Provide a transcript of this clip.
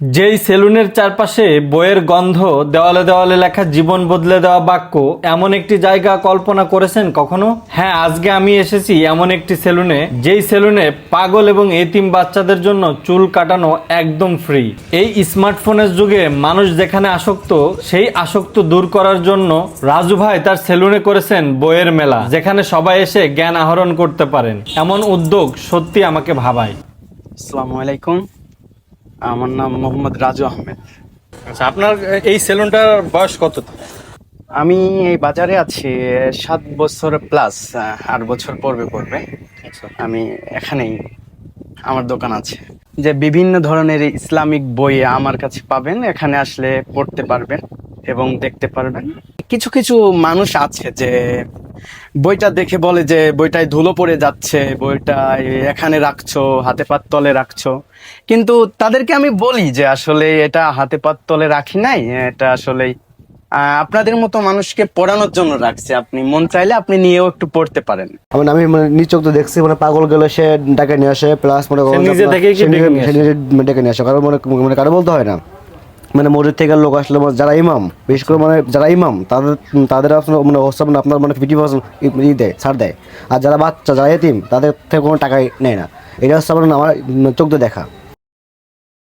যেই সেলুনের চারপাশে বইয়ের গন্ধ, দেওয়ালে দেওয়ালে লেখা জীবন বদলে দেওয়া বাক্য, এমন একটি জায়গা কল্পনা করেছেন কখনো? হ্যাঁ আজকে আমি এসেছি এমন একটি সেলুনে, যেই সেলুনে পাগল এবং এতিম বাচ্চাদের জন্য চুল কাটানো একদম ফ্রি। এই স্মার্টফোনের যুগে মানুষ যেখানে আসক্ত, সেই আসক্ত দূর করার জন্য রাজু ভাই তার সেলুনে করেছেন বইয়ের মেলা, যেখানে সবাই এসে জ্ঞান আহরণ করতে পারেন। এমন উদ্যোগ সত্যি আমাকে ভাবায়। আসসালামু আলাইকুম। আমার নাম মোহাম্মদ রাজু আহমেদ। আচ্ছা আপনার এই সেলুনটার বয়স কত? আমি এই বাজারে আছি সাত বছর প্লাস আট বছর পড়বে পড়বে। আমি এখানেই আমার দোকান আছে। যে বিভিন্ন ধরনের ইসলামিক বই আমার কাছে পাবেন এখানে আসলে পড়তে পারবেন এবং দেখতে পারবেন। কিছু কিছু মানুষ আছে যে বইটা দেখে বলে যে বইটায় ধুলো পড়ে যাচ্ছে বইটা এখানে রাখছো হাতে পাত তলে রাখছো। কিন্তু তাদেরকে আমি বলি যে আসলে এটা হাতে পাত তলে রাখি নাই এটা আসলে আপনাদের মতো মানুষকে পড়ানোর জন্য রাখছে। আপনি মন চাইলে আপনি নিয়েও একটু পড়তে পারেন। মানে আমি মানে নিচক তো দেখছি মানে পাগল গেলে সে ডাকে নিয়ে আসে প্লাস মনে নিজে আপনার- থেকেই কি সে ডেকে নিয়ে আসে কারণ মানে মানে কারও বলতে হয় না। মানে মসজিদ থেকে লোক আসলে মানে যারা ইমাম, বিশেষ করে মানে যারা ইমাম, তাদের তাদের আপনার মানে অবস্থা মানে আপনার মানে ফিফটি পার্সেন্ট ই দেয়, ছাড় দেয়। আর যারা বাচ্চা, যারা এতিম, তাদের থেকে কোনো টাকাই নেয় না। এটা হচ্ছে আমার আমার চোখ দেখা।